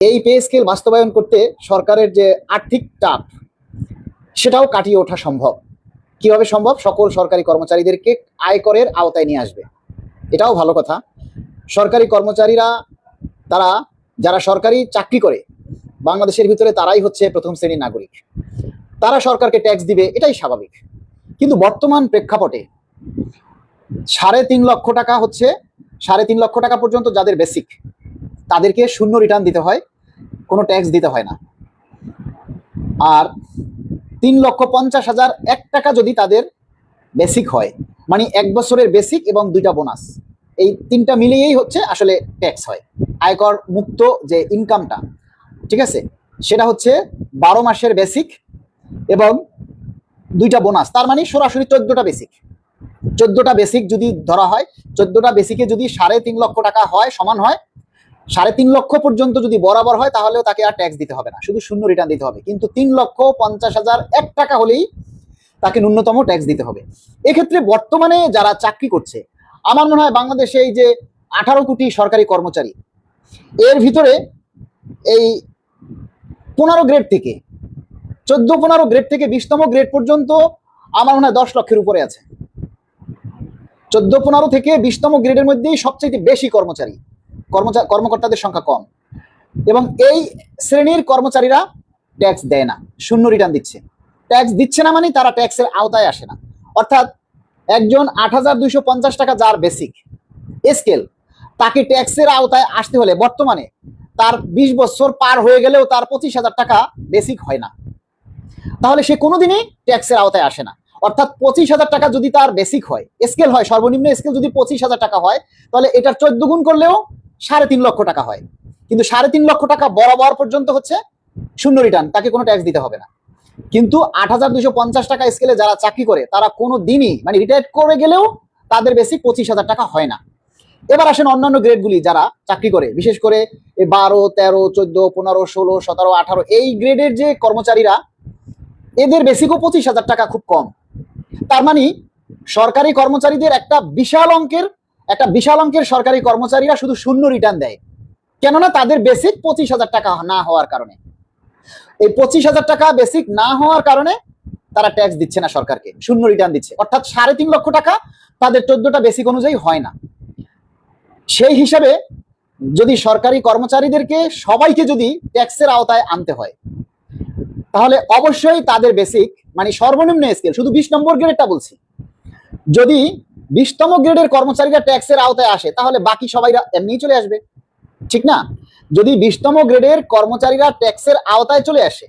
এই pay scale বাস্তবায়ন করতে সরকারের যে আর্থিক চাপ, সেটাও কাটিয়ে ওঠা সম্ভব। কীভাবে সম্ভব? সকল সরকারি কর্মচারীদেরকে আয়করের আওতায় নিয়ে আসবে। এটাও ভালো কথা। সরকারি কর্মচারীরা, তারা, যারা সরকারি চাকরি করে, বাংলাদেশের ভিতরে তারাই হচ্ছে প্রথম শ্রেণির নাগরিক। তারা সরকারকে ট্যাক্স দিবে, এটাই স্বাভাবিক। কিন্তু বর্তমান প্রেক্ষাপটে সাড়ে তিন লক্ষ টাকা হচ্ছে, সাড়ে তিন লক্ষ টাকা পর্যন্ত যাদের বেসিক তাদেরকে শূন্য রিটার্ন দিতে হয়। কোনো ট্যাক্স দিতে হয় না। আর তিন লক্ষ পঞ্চাশ হাজার এক টাকা যদি তাদের বেসিক হয় মানে এক বছরের বেসিক এবং দুইটা বোনাস এই তিনটা মিলিয়েই হচ্ছে আসলে ট্যাক্স হয়। আয়কর মুক্ত যে ইনকামটা ঠিক আছে? সেটা হচ্ছে বারো মাসের বেসিক এবং দুইটা বোনাস তার মানে সরাসরি চোদ্দটা বেসিক চোদ্দটা বেসিক যদি ধরা হয়, চোদ্দটা বেসিকে যদি সাড়ে তিন লক্ষ টাকা হয়, সমান হয় সাড়ে তিন লক্ষ পর্যন্ত যদি বরাবর হয়, তাহলেও তাকে আর ট্যাক্স দিতে হবে না। শুধু শূন্য রিটার্ন দিতে হবে। কিন্তু তিন লক্ষ পঞ্চাশ হাজার এক টাকা হলেই তাকে ন্যূনতম ট্যাক্স দিতে হবে। এক্ষেত্রে বর্তমানে যারা চাকরি করছে, আমার মনে হয় বাংলাদেশে এই যে আঠারো কোটি সরকারি কর্মচারী, এর ভিতরে এই পনেরো গ্রেড থেকে, চোদ্দ পনেরো গ্রেড থেকে বিশতম গ্রেড পর্যন্ত আমার মনে হয় দশ লক্ষের উপরে আছে। চোদ্দ পনেরো থেকে বিশতম গ্রেডের মধ্যেই সবচেয়ে বেশি কর্মচারী কর্মচারী। কর্মকর্তাদের সংখ্যা কম। এবং এই শ্রেণির কর্মচারীরা ট্যাক্স দেয় না, শূন্য রিটার্ন দিচ্ছে। ট্যাক্স দিচ্ছে না মানে তারা ট্যাক্সের আওতায় আসে না। অর্থাৎ একজন আট হাজার দুইশো পঞ্চাশ টাকা যার বেসিক স্কেল তাকে ট্যাক্সের আওতায় আসতে হলে বর্তমানে তার বিশ বছর পার হয়ে গেলেও তার পঁচিশ হাজার টাকা বেসিক হয় না। তাহলে সে কোনোদিনই ট্যাক্সের আওতায় আসে না। অর্থাৎ পঁচিশ হাজার টাকা যদি তার বেসিক হয় স্কেল হয়, সর্বনিম্ন স্কেল যদি পঁচিশ হাজার টাকা হয়, তাহলে এটার চোদ্দ গুণ করলেও সাড়ে তিন লক্ষ টাকা হয়। কিন্তু সাড়ে তিন লক্ষ টাকা বরাবর পর্যন্ত হচ্ছে শূন্য রিটার্ন তাকে কোনো ট্যাক্স দিতে হবে না। কিন্তু আট হাজার দুইশো পঞ্চাশ টাকা স্কেলে যারা চাকরি করে, তারা কোনো দিনই মানে রিটায়ার করে গেলেও তাদের বেশি পঁচিশ হাজার টাকা হয় না। এবার আসেন অন্যান্য গ্রেডগুলি যারা চাকরি করে, বিশেষ করে বারো, তেরো, চোদ্দ, পনেরো, ষোলো, সতেরো, আঠারো, এই গ্রেডের যে কর্মচারীরা, এদের বেসিকও পঁচিশ হাজার টাকা খুব কম। তার মানে সরকারি কর্মচারীদের একটা বিশাল অঙ্কের একটা বিশাল অঙ্কের সরকারি কর্মচারীরা শুধু শূন্য রিটার্ন দেয়। কেননা তাদের বেসিক পঁচিশ হাজার টাকা না হওয়ার কারণে। এই পঁচিশ হাজার টাকা বেসিক না হওয়ার কারণে তারা ট্যাক্স দিচ্ছে না সরকারকে, শূন্য রিটার্ন দিচ্ছে। অর্থাৎ সাড়ে তিন লক্ষ টাকা তাদের চোদ্দটা বেসিক অনুযায়ী হয় না। সেই হিসাবে যদি সরকারি কর্মচারীদেরকে সবাইকে যদি ট্যাক্সের আওতায় আনতে হয়, তাহলে অবশ্যই তাদের বেসিক মানে সর্বনিম্ন স্কেল শুধু বিশ নম্বর গ্রেডটা বলছি, যদি বিশতম গ্রেডের কর্মচারীরা ট্যাক্সের আওতায় আসে, তাহলে বাকি সবাইরা এমনিই চলে আসবে। ঠিক না? যদি বিশতম গ্রেডের কর্মচারীরা ট্যাক্সের আওতায় চলে আসে,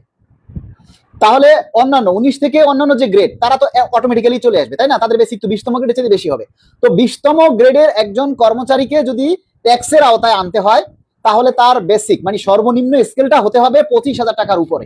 তাহলে অন্যান্য, উনিশ থেকে অন্যান্য যে গ্রেড, তারা তো অটোমেটিক্যালি চলে আসবে, তাই না? তাদের বেসিক তো বিশতম গ্রেডের চেয়ে বেশি হবে। তো বিশতম গ্রেডের একজন কর্মচারীকে যদি ট্যাক্সের আওতায় আনতে হয়, তাহলে তার বেসিক মানে সর্বনিম্ন স্কেলটা হতে হবে পঁচিশ হাজার টাকার উপরে।